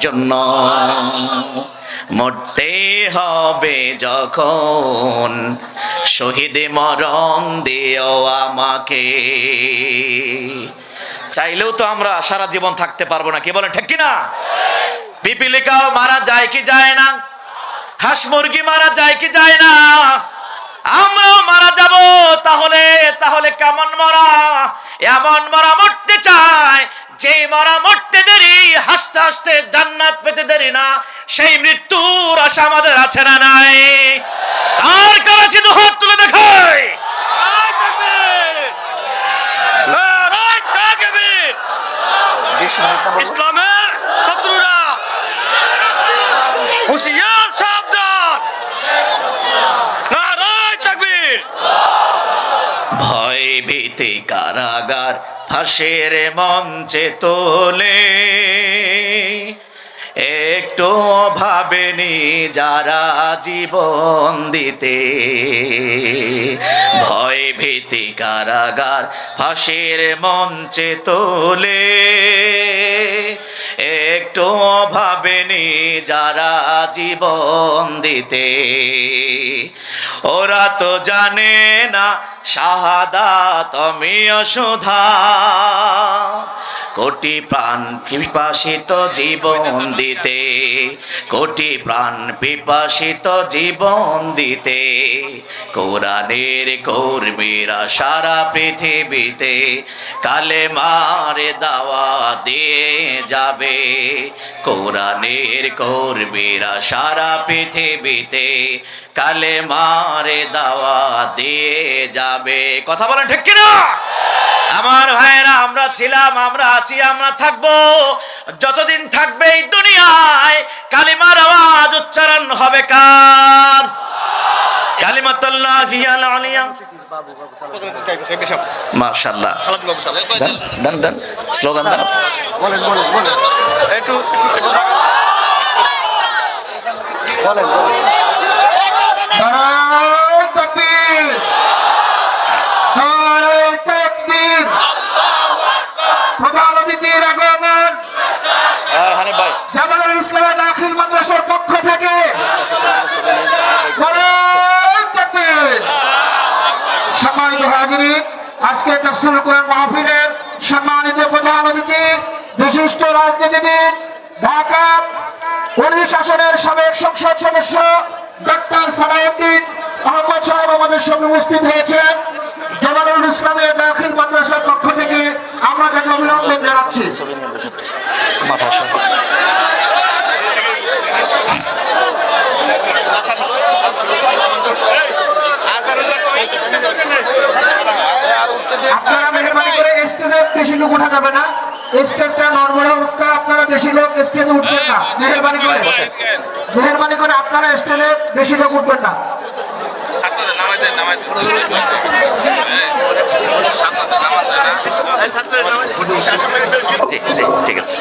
জন্য মরতে হবে যখন। শহীদ মরণ দিও আমাকে। চাইলেও তো আমরা সারা জীবন থাকতে পারব না, কি বলেন ঠিক কিনা? পিপিলিকাও মারা যায় কি যায় না? হাঁস মুরগি মারা যায় কি যায় না? আমরাও মারা যাব, তাহলে তাহলে কেমন মরা? এমন মরা মরতে চায় যে মরা মরতে দেরি হাসতে হাসতে জান্নাত পেতে দেরি না সেই মৃত্যুর আশা আমাদের আছে না নাই। আর কাছে দুহাত তুলে দেখায় ইসলামের শত্রুরা হুশিয়ার সাবধান নারায় তাকবীর ভীতি কারাগার ফাঁসের মঞ্চে তোলে। একটু ভাবেনি যারা জীবন দিতে। ভয় ভীতি কারাগার ফাঁসের মঞ্চে তোলে। একটু ভাবেনি যারা জীবন দিতে। ওরা তো জানে না শাহাদা তুমি সুধা। কোটি প্রাণ পিপাসিত জীবন দিতে, কোটি প্রাণ পিপাসিত জীবন দিতে, কোরআনের কর্মীরা সারা পৃথিবীতে কালে মারে দাওয়া দিয়ে যাবে, কোরআনের কর্মীরা সারা পৃথিবীতে কালে মারে দাওয়া দিয়ে যাবে। কথা বলেন ঠিক কিনা? আমার ভাইয়েরা আমরা ছিলাম আমরা আছি আমরা থাকব। যতদিন থাকবে এই দুনিয়ায় কালিমার আওয়াজ উচ্চারণ হবে কার? কালিমাতুল্লাহ হিয়াল আলিয়া মাশাআল্লাহ। দেন দেন দেন। স্লোগান দেন। বলেন বলেন বলেন। একটু একটু একটু বলেন বলেন নারায়ণ তাকবীর নারায়ণ তাকবীর প্রধান অতিথির আগমন হ্যাঁ হানিফ ভাই জামালুল ইসলামের দাখিল মাদ্রাসার পক্ষ থেকে সম্মানিত হাজিরিন, আজকে তাফসিরুল কোরআন মাহফিলের সম্মানিত প্রধান অতিথি, বিশিষ্ট রাজনীতিবিদ, ঢাকা পুলিশ শাসনের সাবেক সংসদ সদস্য ডক্টর সালাউদ্দিন আহমদ সাহেব আমাদের সঙ্গে উপস্থিত হয়েছেন। জামালুল ইসলামের দাখিল মাদ্রাসার পক্ষ থেকে অভিনন্দন জানাচ্ছি। আপনারা মেহরবানি করে স্টেজে বেশি লোক উঠা যাবে না। স্টেজটা নর্মাল অবস্থা, আপনারা বেশি লোক স্টেজে উঠবেন না। মেহরবানি করে মেহরবানি করে আপনারা স্টেজে বেশি লোক উঠবেন না। জি জি ঠিক আছে।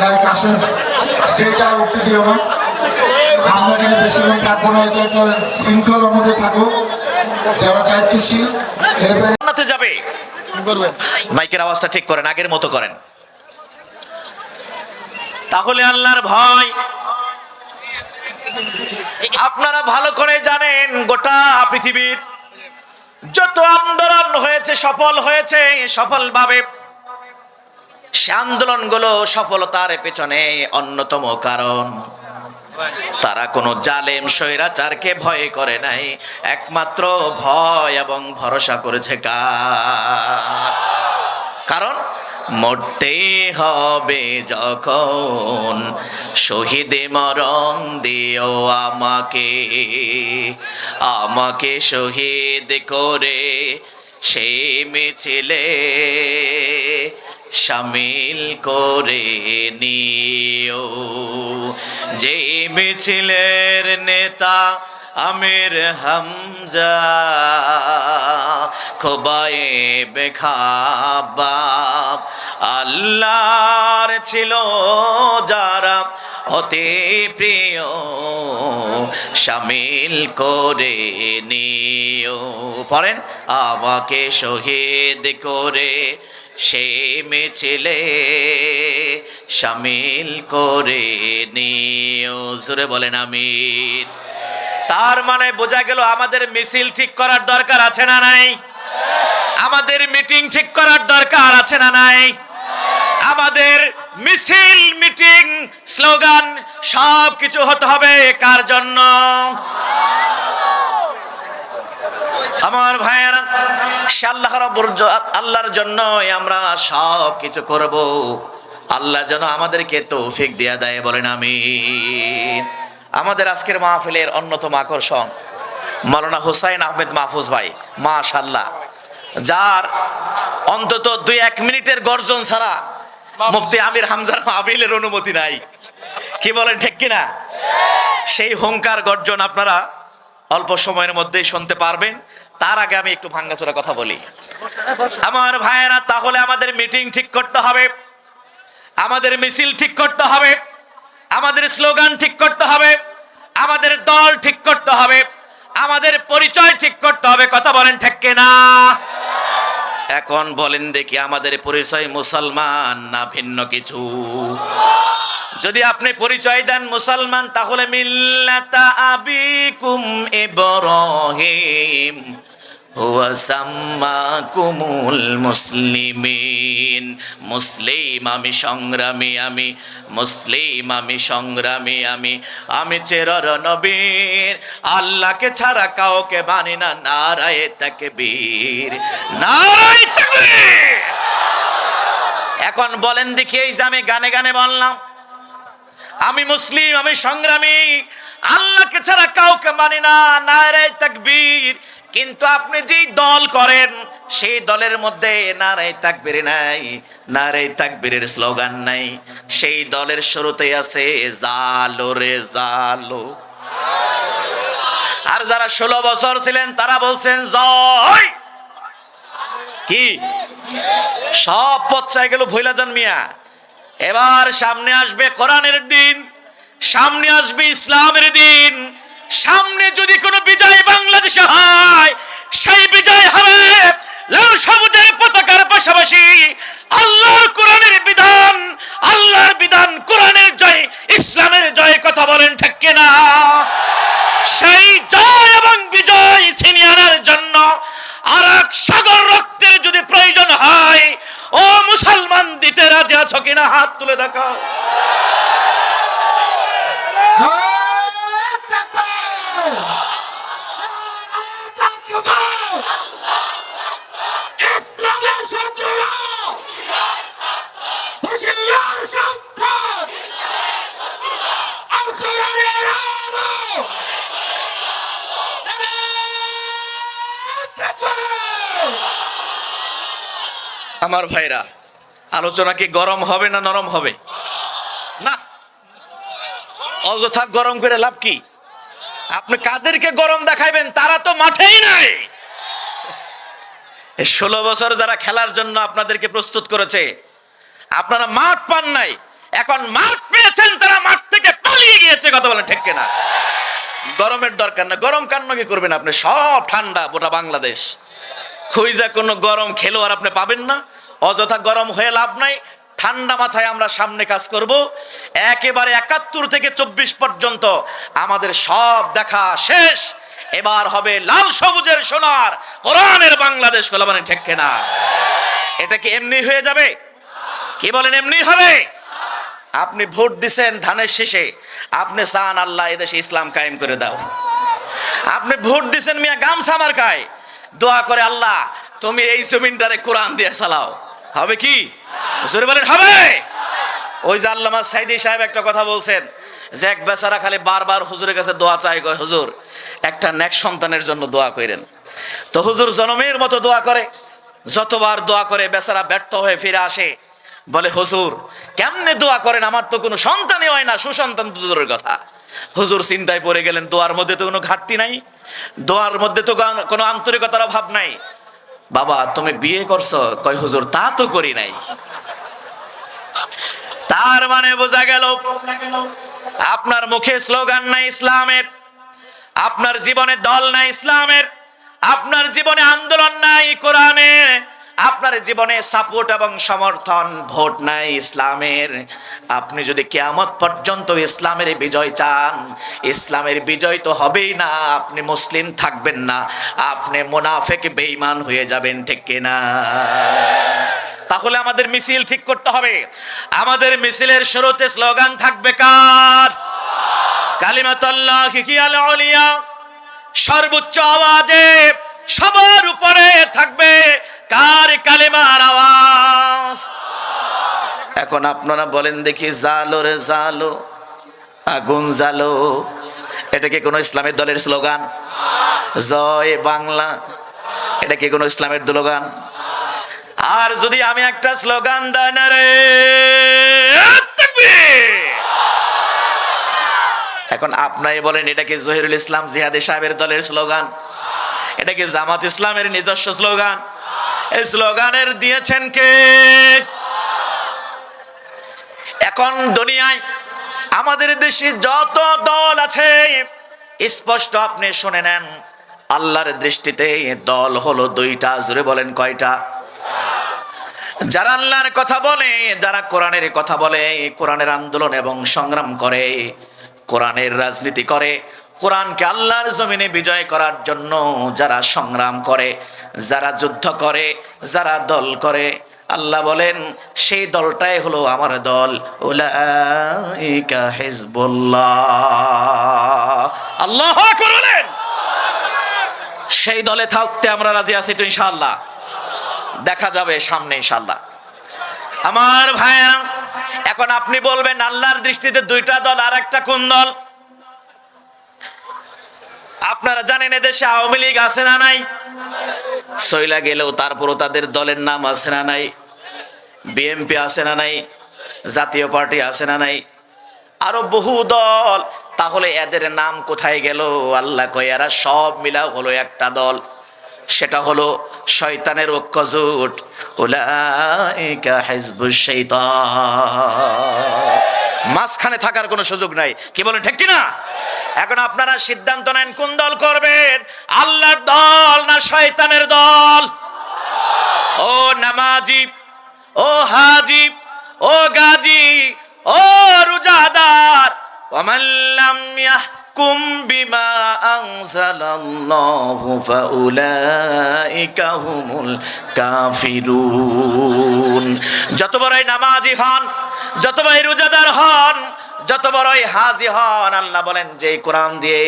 গায়ক আসেন স্টেজে আর উঠতে দিও না। আমরা এখানে বেশি থাকব না এটা একটা শৃঙ্খলার মধ্যে থাকুক। যারা দায়িত্বশীল এরপরে যাবে। মাইকের আওয়াজটা ঠিক করেন আগের মতো করেন। তাহলে আল্লাহর ভয়। আপনারা ভালো করে জানেন গোটা পৃথিবীর যত আন্দোলন হয়েছে, সফল হয়েছে, সফলভাবে সে আন্দোলনগুলো সফলতার পেছনে অন্যতম কারণ। তারা কোনো জালেম, স্বৈরাচারকে ভয় করে নাই। একমাত্র ভয় এবং ভরসা করেছে কার? কারণ মরতে হবে যখন শহীদে মরণ দিও আমাকে আমাকে শহীদ করে সে মিছিলে সামিল করে নিও। যে মিছিলের নেতা আমির হামজা খোবায়ে বেখাবাব আল্লাহর ছিল যারা অতি প্রিয় শামিল করে নিও। পড়েন, আমাকে শহীদ করে সে মিছিলে, সামিল করে নিও। জোরে বলেন, আমিন। তার মানে বোঝা গেল আমাদের মিছিল ঠিক করার দরকার আছে না নাই? আমাদের মিটিং ঠিক করার দরকার আছে না নাই? আমাদের মিছিল, মিটিং, স্লোগান সব কিছু হতে হবে কার জন্য? আমার ভাইয়েরা, সে আল্লাহ আল্লাহর জন্য আমরা সব কিছু করব। আল্লাহ যেন আমাদেরকে তৌফিক দিয়া দেয়, বলেন আমি আমাদের আজকের মাহফিলের অন্যতম আকর্ষণ মাওলানা হুসাইন আহমেদ মাহফুজ ভাই মা মাশাল্লাহ যার অন্তত দুই এক মিনিটের গর্জন ছাড়া মুফতি আমির হামজার মাহফিলের অনুমতি নাই। কি বলেন, ঠিক কিনা? সেই হুঙ্কার গর্জন আপনারা অল্প সময়ের মধ্যেই শুনতে পারবেন। তার আগে আমি একটু ভাঙ্গাচোরা কথা বলি। আমার ভাইয়েরা, তাহলে আমাদের মিটিং ঠিক করতে হবে। আমাদের মিছিল ঠিক করতে হবে। আমাদের স্লোগান ঠিক করতে হবে। আমাদের দল ঠিক করতে হবে। আমাদের পরিচয় ঠিক করতে হবে। কথা বলেন, ঠিক না এখন বলেন দেখি আমাদের পরিচয় মুসলমান না ভিন্ন কিছু? যদি আপনি পরিচয় দেন মুসলমান, তাহলে মিল্লাতা আবিকুম ইব্রাহিম। হুয়া সাম্মাকুমুল মুসলিমিন। মুসলিম আমি সংগ্রামী, আমি মুসলিম আমি সংগ্রামী, আমি আমি চেরর নবীর। আল্লাহকে ছাড়া কাউকে মানি না, নারায়ে তাকবীর। নারায়ে তাকবীর! এখন বলেন দেখি এই যে আমি গানে গানে বললাম, আমি মুসলিম, আমি সংগ্রামী, আল্লাহকে ছাড়া কাউকে মানি না নারে তাকবীর। কিন্তু আপনি যেই দল করেন, সেই দলের মধ্যে নারে তাকবীর নাই নারে তাকবীরের স্লোগান নাই। সেই দলের শুরুতে আছে, জালো রে জালো। আর যারা ষোলো বছর ছিলেন, তারা বলছেন, জয়! কি? সব চাই গেল ভইলা যান মিয়া। এবার সামনে আসবে কোরআনের দিন, সামনে আসবে ইসলামের দিন। সামনে যদি কোনো বিজয় বাংলাদেশে হয়, সেই বিজয় হবে লাল সবুজের পতাকার পাশাপাশি আল্লাহর কোরআনের বিধান, আল্লাহর বিধান কোরআনের জয়, ইসলামের জয় কথা বলেন ঠিক কিনা? সেই জয় এবং বিজয় ছিনিয়ে আনার জন্য আর এক সাগর রক্তের যদি প্রয়োজন হয়, ও মুসলমান দিতে রাজি আছো কিনা? হাত তুলে দেখো আমার ভাইরা, আলোচনা কি গরম হবে না নরম হবে? না। অযথা গরম করে লাভ কি? আপনি কাদেরকে গরম দেখাইবেন, তারা তো মাঠেই নাই। ষোলো বছর যারা খেলার জন্য আপনাদেরকে প্রস্তুত করেছে, আপনারা মাঠ পান নাই, এখন মাঠ পেয়েছেন তারা মাঠ থেকে পালিয়ে গিয়েছে কথা বলেন ঠিক কিনা গরমের দরকার না। গরম কান্ন কি করবেন আপনি? সব ঠান্ডা, গোটা বাংলাদেশ। খুইজা কোনো গরম খেলোয়াড় আপনি পাবেন না। অযথা গরম হয়ে লাভ নাই। ঠান্ডা মাথায় আমরা সামনে কাজ করব। একেবারে একাত্তর থেকে চব্বিশ পর্যন্ত আমাদের সব দেখা শেষ। এবার হবে লাল সবুজের সোনার। কোরআনের বাংলাদেশ বলে মানে ঠিক না এটা কি এমনি হয়ে যাবে? কি বলেন, এমনি হবে? আপনি ভোট দিছেন ধানের শেষে, আপনি চান আল্লাহ এদেশে ইসলাম কায়েম করে দাও। আপনি ভোট দিছেন মিয়া গামছা মার্কায়, দোয়া করে আল্লাহ, তুমি এই জমিনটারে কোরআন দিয়ে চালাও। হবে কি? হবে! ওই যে আল্লামা সাইদি সাহেব একটা কথা বলছেন, যে এক বেচারা খালি বারবার হুজুরের কাছে দোয়া চাই গো হুজুর, একটা নেক সন্তানের জন্য দোয়া করেন তো হুজুর জনমের মতো দোয়া করে, যতবার দোয়া করে বেচারা ব্যর্থ হয়ে ফিরে আসে বলে, হুজুর, কেমনে দোয়া করেন? আমার তো কোনো সন্তানই হয় না, সুসন্তান তো দূরের কথা। হুজুর চিন্তায় পড়ে গেলেন, দোয়ার মধ্যে তো কোনো ঘাটতি নাই, দোয়ার মধ্যে তো কোনো আন্তরিকতার অভাব নাই। বাবা, তুমি বিয়ে করছ? কয়, হুজুর, তা তো করি নাই। তার মানে বোঝা গেল, আপনার মুখে স্লোগান নাই ইসলামের, আপনার জীবনে দল নাই ইসলামের, আপনার জীবনে আন্দোলন নাই কোরআনের। আপনার জীবনে সাপোর্ট এবং সমর্থন, ভোট নাই ইসলামের। আপনি যদি কেয়ামত পর্যন্ত ইসলামের বিজয় চান, ইসলামের বিজয় তো হবেই না, আপনি মুসলিম থাকবেন না, আপনি মুনাফেক, বেঈমান হয়ে যাবেন, ঠিক কিনা? তাহলে আমাদের মিছিল ঠিক করতে হবে। আমাদের মিছিলের শুরুতে স্লোগান থাকবে কার? কালিমাতাল্লাহি সর্বোচ্চ আওয়াজে সবার উপরে থাকবে কার কালিমার আওয়াজ? এখন আপনারা বলেন দেখি জালো রে জালো আগুন জালো। এটা কি কোনো ইসলামের দলের স্লোগান? জয় বাংলা। এটা কি কোনো ইসলামের স্লোগান আর যদি আমি একটা স্লোগান দেয় না রে এখন আপনাই বলেন এটা কি জহিরুল ইসলাম জিহাদি সাহেবের দলের স্লোগান? এটা কি জামাত ইসলামের নিজস্ব স্লোগান? স্লোগানের দিয়েছেন কে? এখন দুনিয়ায় আমাদের দেশে যত দল আছে, স্পষ্ট আপনি শুনে নেন, আল্লাহর দৃষ্টিতে দল হলো দুইটা জুড়ে বলেন কয়টা? যারা আল্লাহর কথা বলে, যারা কোরআনের কথা বলে, কোরআনের আন্দোলন এবং সংগ্রাম করে, কোরআনের রাজনীতি করে কোরআনকে আল্লাহর জমিনে বিজয় করার জন্য যারা সংগ্রাম করে, যারা যুদ্ধ করে, যারা দল করে, আল্লাহ বলেন, সেই দলটাই হলো আমার দল। আল্লাহ আকবার বলেন। সেই দলে থাকতে আমরা রাজি আছি তো ইনশাআল্লাহ। দেখা যাবে সামনে ইনশাল্লাহ আমার ভাইয়া এখন আপনি বলবেন, আল্লাহর দৃষ্টিতে দুইটা দল আর একটা কোন দল? আপনারা জানেন এদেশে আওয়ামী লীগ আছে না নাই? সইলা গেলেও তারপরও তাদের দলের নাম আছে না নাই? বিএমপি আছে না নাই? জাতীয় পার্টি আছে না নাই? আরও বহু দল। তাহলে এদের নাম কোথায় গেল? আল্লাহ কয়, এরা সব মিলা হলো একটা দল। সেটা হলো শয়তানের ঐক্যজোট। উলাইকা হিজবুশ শাইতান মাঝখানে থাকার কোনো সুযোগ নাই। কি বলেন, ঠিক কি না এখন আপনারা সিদ্ধান্ত নেন, কোন দল করবেন? আল্লাহর দল না শয়তানের দল? ও নামাজি, ও হাজি, ও গাজী, ও রুজাদার। ওমান লাম ইয়াহকুম বিমা আনজালাল্লাহু ফাউলাইকা হুমুল কাফিরুন। যত বড়ই নামাজি হন যত বড়ই রোজাদার হন, যত বড়ই হাজি হন, আল্লাহ বলেন যে কোরআন দিয়ে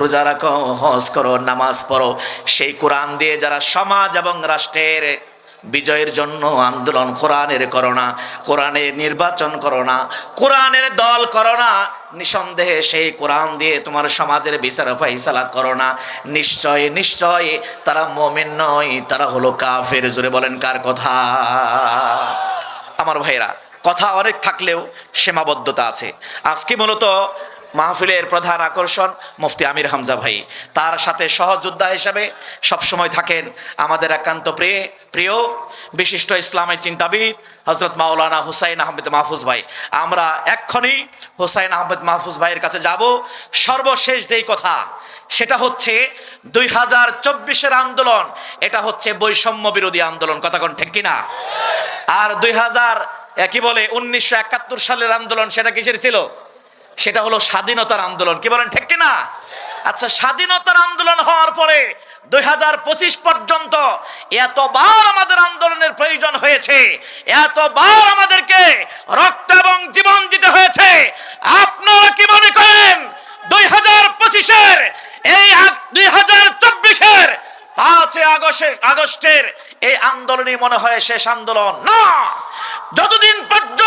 রোজা রাখো, হজ করো, নামাজ পড়ো, সেই কোরআন দিয়ে যারা সমাজ এবং রাষ্ট্রের বিজয়ের জন্য আন্দোলন, কোরআনের করোনা কোরআনের নির্বাচন করোনা কোরআনের দল করোনা নিঃসন্দেহে সেই কোরআন দিয়ে তোমার সমাজের বিচার ফাইসালা করোনা নিশ্চয় নিশ্চয়, তারা মমিন নয়, তারা হলো কাফের। জুড়ে বলেন কার কথা? আমার ভাইরা কথা অনেক থাকলেও সীমাবদ্ধতা আছে। আজকে মূলত মাহফিলের প্রধান আকর্ষণ মুফতি আমির হামজা ভাই। তার সাথে সহযোদ্ধা হিসাবে সবসময় থাকেন আমাদের একান্ত প্রিয় প্রিয় বিশিষ্ট ইসলামী চিন্তাবিদ হজরত মাওলানা হুসাইন আহমেদ মাহফুজ ভাই। আমরা এক্ষণি হুসাইন আহমেদ মাহফুজ ভাইয়ের কাছে যাব। সর্বশেষ যেই কথা, সেটা হচ্ছে দুই হাজার চব্বিশের আন্দোলন। এটা হচ্ছে বৈষম্য বিরোধী আন্দোলন। কথা কোন ঠিক কিনা? আর দুই হাজার কি বলে, উনিশশো একাত্তর সালের আন্দোলন সেটা কিসের ছিল? সেটা হলো স্বাধীনতার আন্দোলন। কি বলেন, ঠিক কিনা? আচ্ছা স্বাধীনতার আন্দোলন হওয়ার পরে দুই হাজার পঁচিশ পর্যন্ত এতবার আমাদের আন্দোলনের প্রয়োজন হয়েছে, এতবার আমাদেরকে রক্ত এবং জীবন দিতে হয়েছে। আপনারা কি মনে করেন, দুই হাজার পঁচিশের এই দুই হাজার চব্বিশের পাঁচই আগস্টের আগস্টের এই আন্দোলনই মনে হয় শেষ আন্দোলন। না! যতদিন পর্যন্ত